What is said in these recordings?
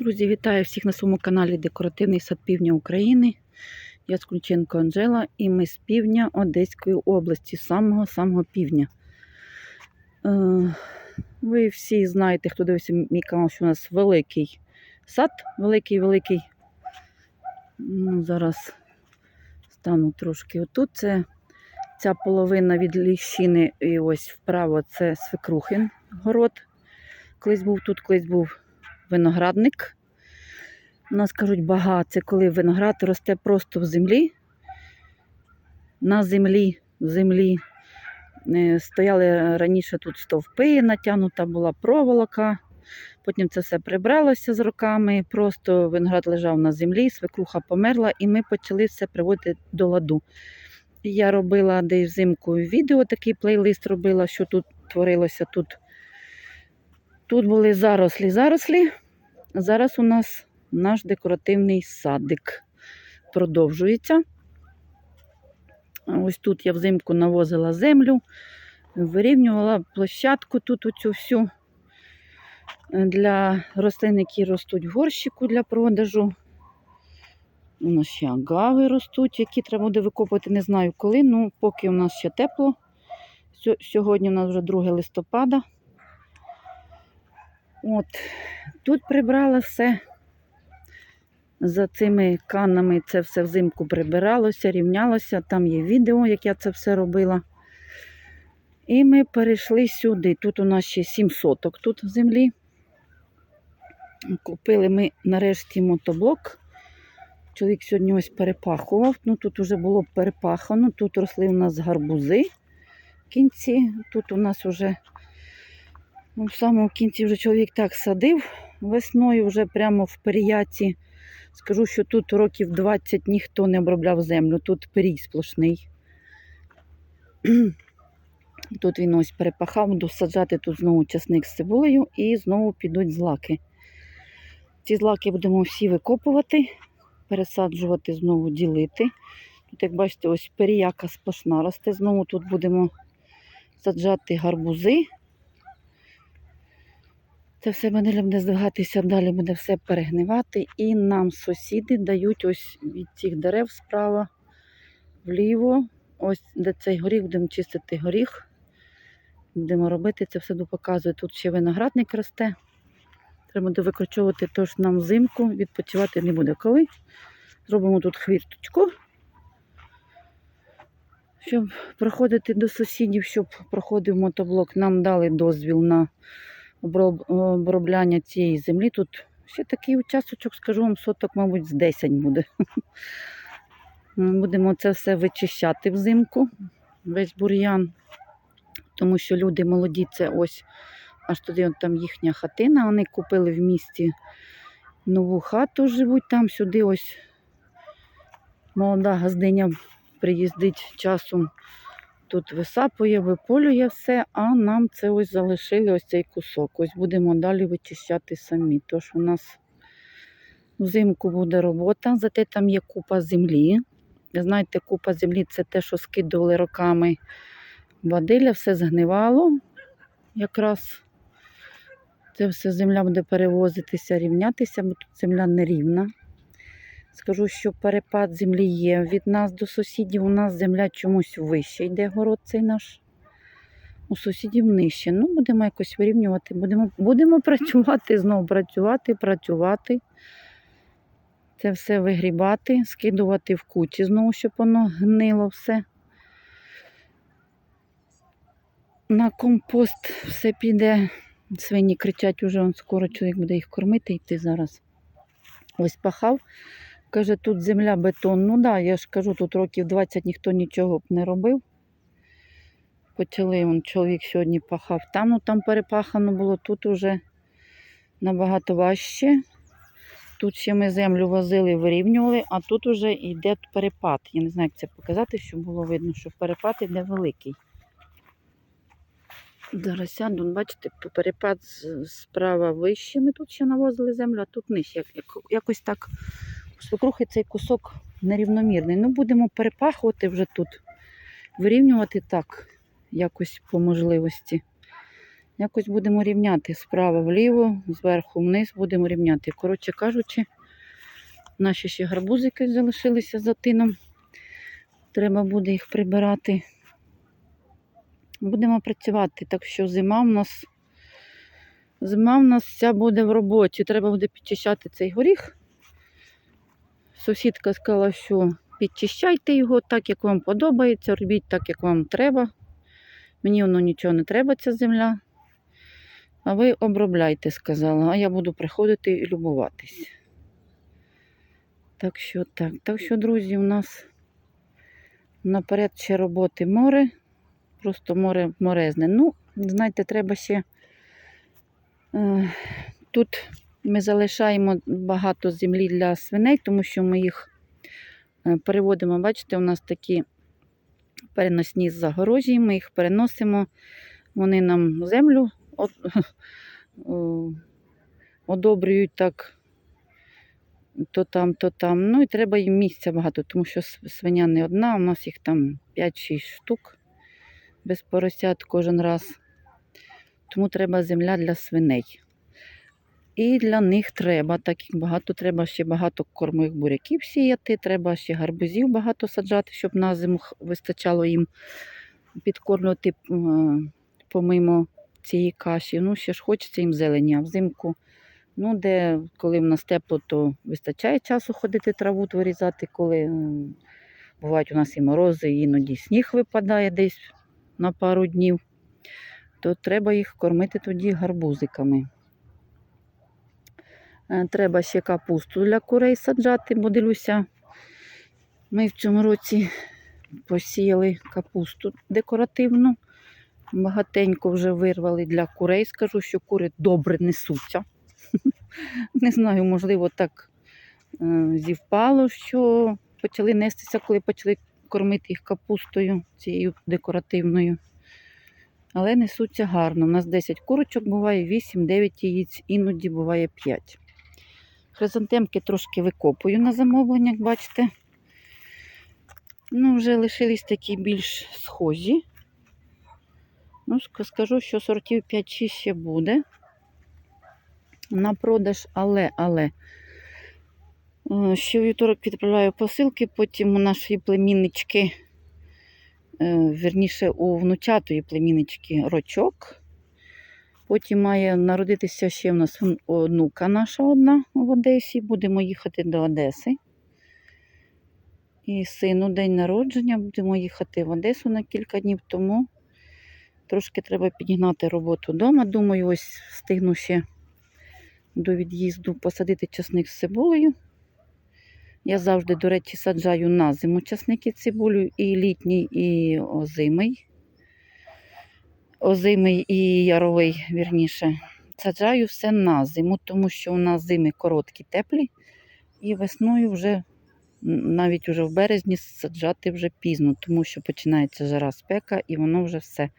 Друзі, вітаю всіх на своєму каналі Декоративний сад Півдня України. Я Скульченко Анжела і ми з півдня Одеської області, самого-самого півдня. Е, ви всі знаєте, хто дивився мій канал, що у нас великий сад, великий-великий. Ну, зараз стану трошки отут. Це ця половина від ліщини і ось вправо це свекрухин город. Колись був тут, колись був виноградник. У нас кажуть бага, це коли виноград росте просто в землі. На землі, в землі Е, стояли раніше тут стовпи, натягнута була проволока. Потім це все прибралося з роками. Просто виноград лежав на землі, свекруха померла, і ми почали все приводити до ладу. Я робила десь взимку відео, такий плейлист робила, що тут творилося тут. Тут були зарослі, зарослі. Зараз у нас наш декоративний садик продовжується. Ось тут я взимку навозила землю, вирівнювала площадку тут оцю всю для рослин, які ростуть в горщику для продажу. У нас ще агави ростуть, які треба буде викопати, не знаю коли. Ну, поки у нас ще тепло. Сьогодні у нас вже 2 листопада. От, тут прибрала все. За цими канами це все взимку прибиралося, рівнялося. Там є відео, як я це все робила. І ми перейшли сюди. Тут у нас ще 7 соток тут в землі. Купили ми нарешті мотоблок. Чоловік сьогодні ось перепахував. Ну Тут вже було перепахано. Тут росли у нас гарбузи в кінці. Тут у нас вже ну, в самому кінці вже чоловік так садив весною, вже прямо в періяці. Скажу, що тут років 20 ніхто не обробляв землю, тут перій сплошний. Тут він ось перепахав, досаджати тут знову часник з цибулею і знову підуть злаки. Ці злаки будемо всі викопувати, пересаджувати, знову ділити. Тут, як бачите, ось періяка сплошна росте. Знову тут будемо саджати гарбузи. Це все буде буде здвигатися, далі буде все перегнивати. І нам сусіди дають ось від цих дерев справа вліво. Ось де цей горіх, будемо чистити горіх. Будемо робити, це все показує. Тут ще виноградник росте. Треба буде викорчовувати, тож нам взимку відпочивати не буде коли. Зробимо тут хвірточку, щоб проходити до сусідів, щоб проходив мотоблок. Нам дали дозвіл на обробляння цієї землі. Тут ще такий участочок, скажу вам, соток, мабуть, з 10 буде. Ми будемо це все вичищати взимку, весь бур'ян, тому що люди молоді, це ось аж туди от там їхня хатина. Вони купили в місті нову хату, живуть там, сюди ось молода газдиня приїздить часом тут висапує, виполює все, а нам це ось залишили ось цей кусок. Ось будемо далі вичищати самі. Тож у нас взимку буде робота, зате там є купа землі. Знаєте, купа землі це те, що скидували роками бадиля, все згнивало. Якраз це все земля буде перевозитися, рівнятися, бо тут земля нерівна. Скажу, що перепад землі є від нас до сусідів. У нас земля чомусь вище йде город цей наш. У сусідів нижче. Ну, будемо якось вирівнювати, будемо будемо працювати, знову працювати, працювати. Це все вигрібати, скидувати в кучі знову, щоб воно гнило все. На компост все піде. Свині кричать, уже он скоро чоловік буде їх кормити йти зараз. Ось пахав. Каже, тут земля бетон. Ну так, да, я ж кажу, тут років 20 ніхто нічого б не робив. Почали он, чоловік сьогодні пахав. Там ну там перепахано було, тут уже набагато важче. Тут ще ми землю возили, вирівнювали, а тут вже йде перепад. Я не знаю, як це показати, щоб було видно, що перепад йде великий. Зараз сяду, бачите, перепад справа вище. Ми тут ще навозили землю, а тут нижче. Якось так свекрухи цей кусок нерівномірний. Ну, будемо перепахувати вже тут, вирівнювати так, якось по можливості. Якось будемо рівняти справа вліво, зверху вниз будемо рівняти. Коротше кажучи, наші ще гарбузики залишилися за тином. Треба буде їх прибирати. Будемо працювати, так що зима в нас. Зима в нас вся буде в роботі. Треба буде підчищати цей горіх. Сусідка сказала, що підчищайте його так, як вам подобається, робіть так, як вам треба. Мені воно нічого не треба, ця земля. А ви обробляйте, сказала, а я буду приходити і любуватись. Так що так. Так що, друзі, у нас наперед ще роботи море. Просто море морезне. Ну, знаєте, треба ще. Е, тут ми залишаємо багато землі для свиней, тому що ми їх е, переводимо. Бачите, у нас такі переносні загорожі, ми їх переносимо, вони нам землю одобрюють так. То там, то там. Ну і треба їм місця багато, тому що свиня не одна, у нас їх там 5-6 штук без поросят кожен раз. Тому треба земля для свиней. І для них треба, так як багато, треба ще багато кормових буряків сіяти, треба ще гарбузів багато саджати, щоб на зиму вистачало їм підкормлювати е, помимо цієї каші. Ну, ще ж хочеться їм зелені, а взимку, ну, де коли в нас тепло, то вистачає часу ходити траву вирізати, коли бувають у нас і морози, і іноді сніг випадає десь на пару днів, то треба їх кормити тоді гарбузиками. Е, Треба ще капусту для курей саджати, бо дивлюся, ми в цьому році посіяли капусту декоративну. Багатенько вже вирвали для курей. Скажу, що кури добре несуться. Не знаю, можливо, так е, зівпало, що почали нестися, коли почали кормити їх капустою цією декоративною. Але несуться гарно. У нас 10 курочок буває, 8-9 яєць, іноді буває 5. Хризантемки трошки викопую на замовлення, як бачите. Ну, вже лишились такі більш схожі. Ну, скажу, що сортів 5-6 ще буде на продаж, але, але. е, Ще вівторок відправляю посилки, потім у нашої племіннички, е, вірніше, у внучатої племіннички рочок. Потім має народитися ще в нас онука наша одна в Одесі. Будемо їхати до Одеси. І сину день народження. Будемо їхати в Одесу на кілька днів тому. Трошки треба підігнати роботу вдома. Думаю, ось встигну ще до від'їзду посадити часник з цибулею. Я завжди, до речі, саджаю на зиму часники цибулю, і літній, і озимий. Озимий і яровий, вірніше. Саджаю все на зиму, тому що у нас зими короткі, теплі, і весною вже, навіть уже в березні, саджати вже пізно, тому що починається жара спека і воно вже все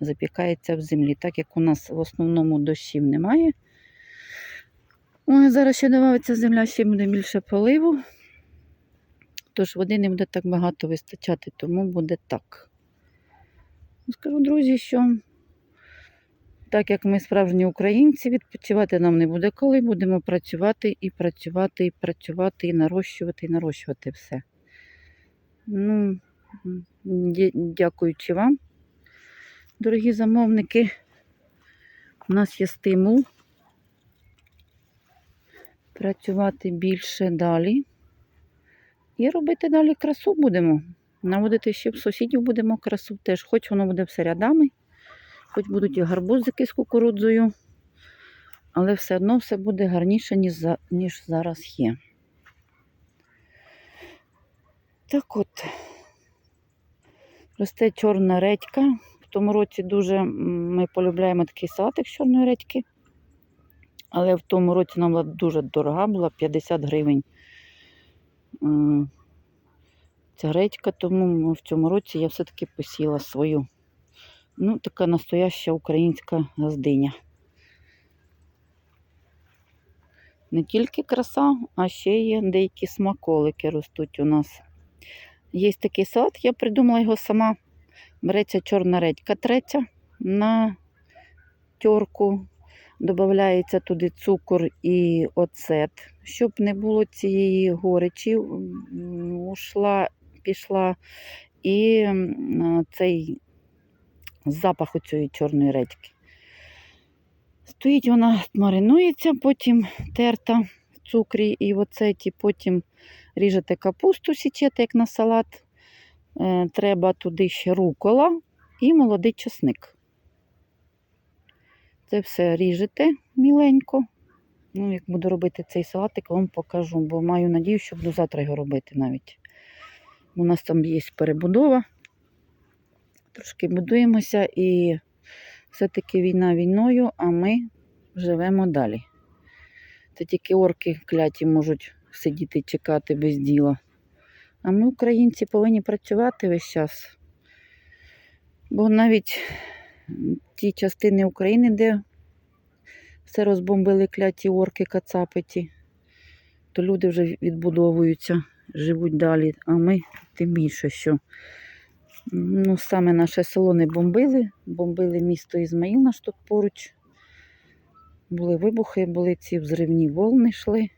запікається в землі. Так як у нас в основному дощів немає. Ой, зараз ще додається земля, ще буде більше поливу. Тож води не буде так багато вистачати, тому буде так. Скажу, друзі, що так як ми справжні українці, відпочивати нам не буде коли. Будемо працювати і працювати, і працювати, і нарощувати, і нарощувати все. Ну, дякуючи вам, дорогі замовники. У нас є стимул працювати більше далі. І робити далі красу будемо. Наводити ще в сусідів будемо красу теж, хоч воно буде все рядами, хоч будуть і гарбузики з кукурудзою, але все одно все буде гарніше, ніж, зараз є. Так от, росте чорна редька. В тому році дуже ми полюбляємо такий салатик з чорної редьки. Але в тому році нам була дуже дорога, була 50 гривень. Ця редька, тому в цьому році я все-таки посіла свою. Ну, така настояща українська газдиня. Не тільки краса, а ще є деякі смаколики ростуть у нас. Є такий салат, я придумала його сама. Береться чорна редька треться на терку, додається туди цукор і оцет, щоб не було цієї горечі, ушла, пішла і цей запах оцієї чорної редьки. Стоїть вона, маринується, потім терта в цукрі і оцеті, потім ріжете капусту, січете, як на салат. Е, Треба туди ще рукола і молодий часник. Це все ріжете міленько. Ну, як буду робити цей салатик, вам покажу, бо маю надію, що буду завтра його робити навіть. У нас там є перебудова. Трошки будуємося і все-таки війна війною, а ми живемо далі. Це тільки орки кляті можуть сидіти і чекати без діла. А ми, українці, повинні працювати весь час. Бо навіть ті частини України, де все розбомбили кляті орки, кацапиті, то люди вже відбудовуються, живуть далі. А ми тим більше, що ну, саме наше село не бомбили, бомбили місто Ізмаїл наш тут поруч. Були вибухи, були ці взривні волни йшли.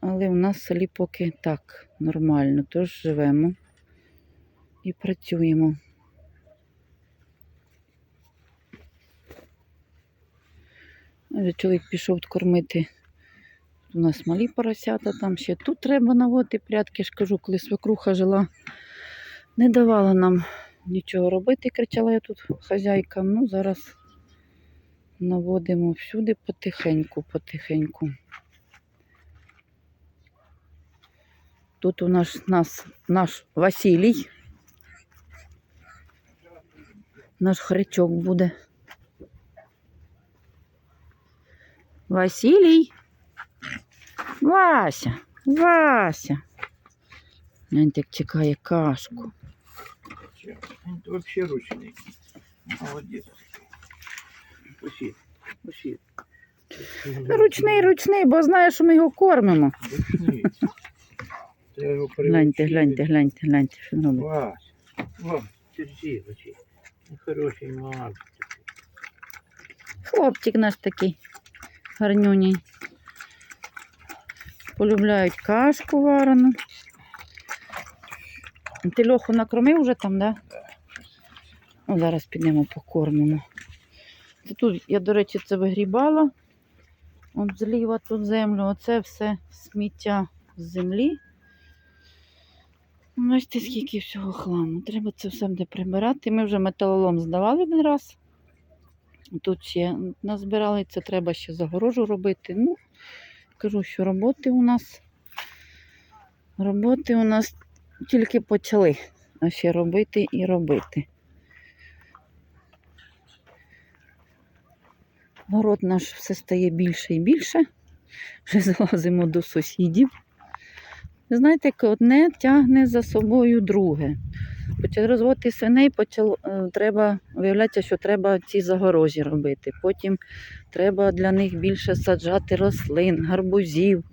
Але у нас в селі поки так нормально, тож живемо і працюємо. Чоловік пішов кормити. У нас малі поросята, там ще тут треба наводити прядки. ж кажу, коли свекруха жила, не давала нам нічого робити, кричала я тут хазяйкам. Ну, зараз наводимо всюди потихеньку, потихеньку. Тут у нас, нас наш Василій. Наш хрячок буде. Василій. Вася, Вася. Гляньте, як чекає кашку. Он вообще ручный. Молодец. Пусти, пусти. Ручний, ручний, бо знає, що ми його кормимо. Ручний. Гляньте, гляньте, гляньте, гляньте, що він робить. Вась, Вась, держи, ручей. Ну, хороший мальчик. Хлопчик наш такий гарнюній. Полюбляють кашку варену. Ти льоху накормив вже там, да? Ну, зараз підемо покормимо. Це тут, я, до речі, це вигрібала. От зліва тут землю. Оце все сміття з землі. Ну, Бачите, скільки всього хламу. Треба це все буде прибирати. Ми вже металолом здавали один раз. Тут ще назбирали, це треба ще загорожу робити. Ну, кажу, що роботи у нас. Роботи у нас тільки почали, а ще робити і робити. Город наш все стає більше і більше. Вже залазимо до сусідів. Знаєте, одне тягне за собою друге. Почали розводити свиней, почало, е, треба, виявляється, що треба ці загорожі робити. Потім треба для них більше саджати рослин, гарбузів,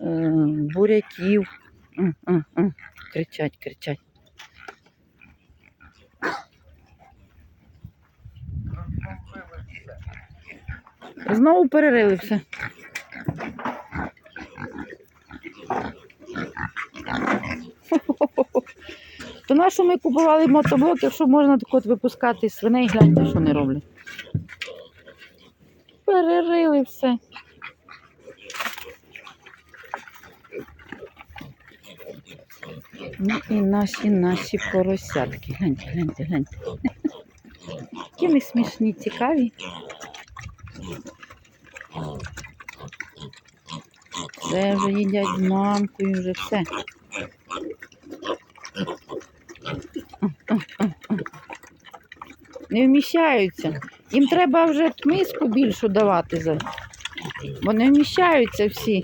е, буряків. Кричать, кричать. Знову перерили все. То на що ми купували мотоблок, якщо можна так от випускати свиней, гляньте, що не роблять. Перерили все. Ну і наші наші поросятки. Гляньте, гляньте, гляньте. Які вони смішні, цікаві. Це вже їдять з мамкою, вже все. Не вміщаються. Їм треба вже миску більшу давати, за- бо не вміщаються всі.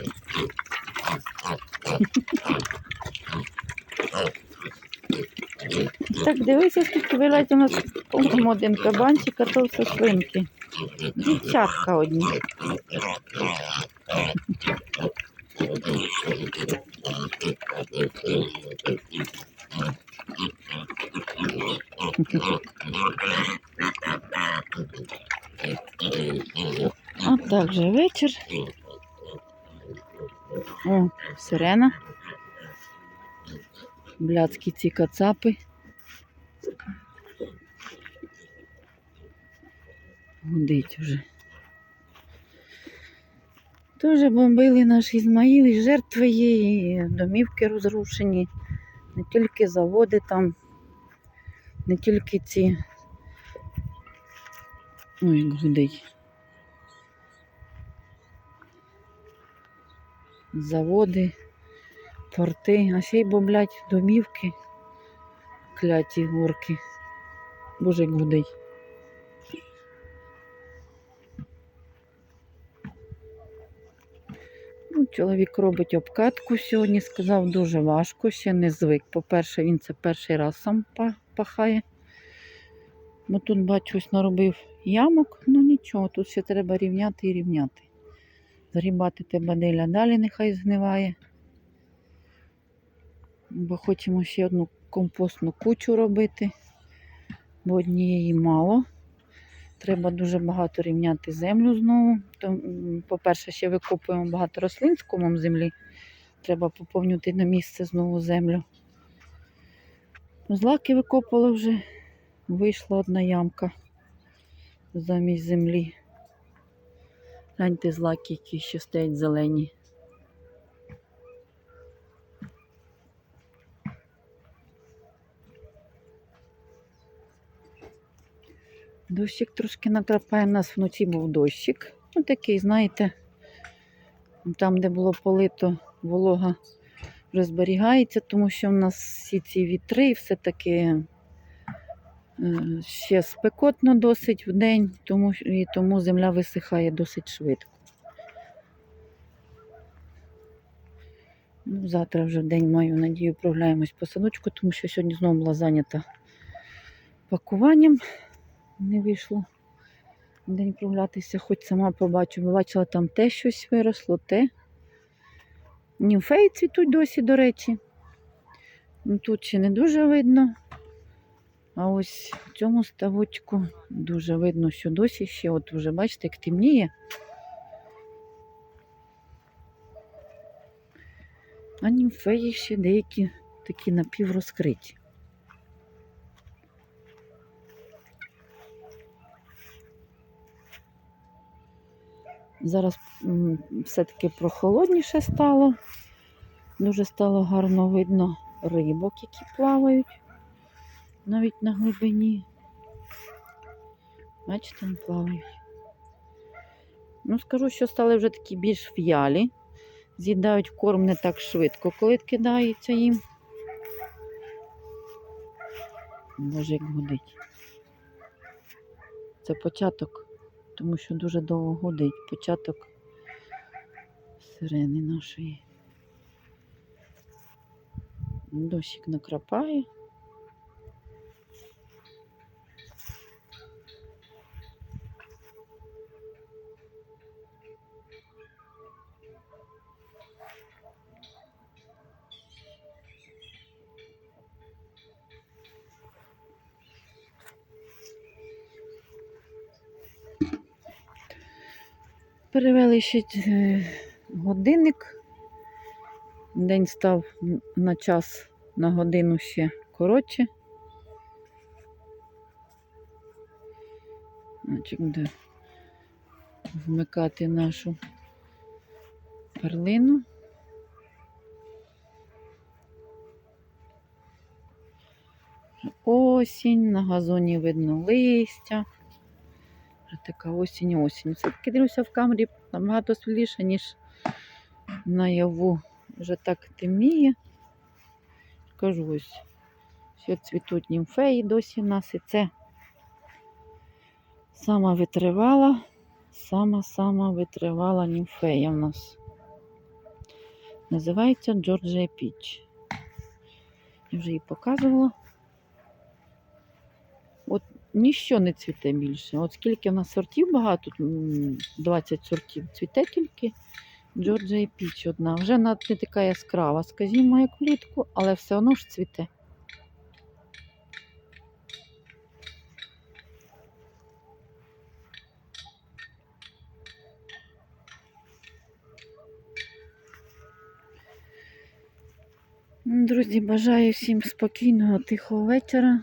Так, дивися, скільки вилазить у нас один кабанчик, а то все свинки. Дівчатка одні. Вже вечір. О, сирена. Блядські ці кацапи. Гудить вже. Тоже бомбили наш Ізмаїл, і жертви є, і домівки розрушені. Не тільки заводи там, не тільки ці. Ой, гудить. Заводи, порти, а ще й бомблять домівки, кляті горки. Боже, як гудить. Ну, чоловік робить обкатку сьогодні, сказав, дуже важко, ще не звик. По-перше, він це перший раз сам пахає. Бо тут, бачу, ось наробив ямок, ну нічого, тут ще треба рівняти і рівняти. Згрібати те баделя далі нехай згниває. Бо хочемо ще одну компостну кучу робити, бо однієї мало. Треба дуже багато рівняти землю знову. По-перше, ще викопуємо багато рослин з комом землі. Треба поповнювати на місце знову землю. Злаки викопали вже. Вийшла одна ямка замість землі. Гляньте злаки, які ще стоять зелені. Дощик трошки накрапає. У нас вночі був дощик. Ну, такий, знаєте, там, де було полито, волога вже зберігається, тому що в нас всі ці вітри і все таки ще спекотно досить в день, тому, і тому земля висихає досить швидко. Ну, завтра вже в день маю надію прогуляємось по садочку, тому що сьогодні знову була зайнята пакуванням. Не вийшло день прогулятися, хоч сама побачу. Бачила, там те щось виросло, те. Німфеї цвітуть досі, до речі. Ну, Тут ще не дуже видно. А ось в цьому ставочку дуже видно, що досі ще, от вже бачите, як темніє. А німфеї ще деякі такі напіврозкриті. Зараз все-таки прохолодніше стало. Дуже стало гарно видно рибок, які плавають навіть на глибині. Бачите, там плавають. Ну, скажу, що стали вже такі більш в'ялі. З'їдають корм не так швидко, коли кидається їм. Боже, як гудить. Це початок, тому що дуже довго гудить. Початок сирени нашої. Дощик накрапає. Перевели ще е, годинник. День став на час на годину ще коротше. Значить, буде вмикати нашу перлину. Осінь, на газоні видно листя. Така осінь, осінь. Все-таки дивлюся в камері набагато світліше, ніж наяву. Вже так темніє. Кажу ось, що цвітуть німфеї досі в нас. І це сама витривала, сама-сама витривала німфея в нас. Називається Джорджія Піч. Я вже її показувала. Ніщо не цвіте більше. От скільки в нас сортів багато, 20 сортів цвіте тільки Джорджія Піч одна. Вже не така яскрава, скажімо, як влітку, але все одно ж цвіте. Друзі, бажаю всім спокійного, тихого вечора.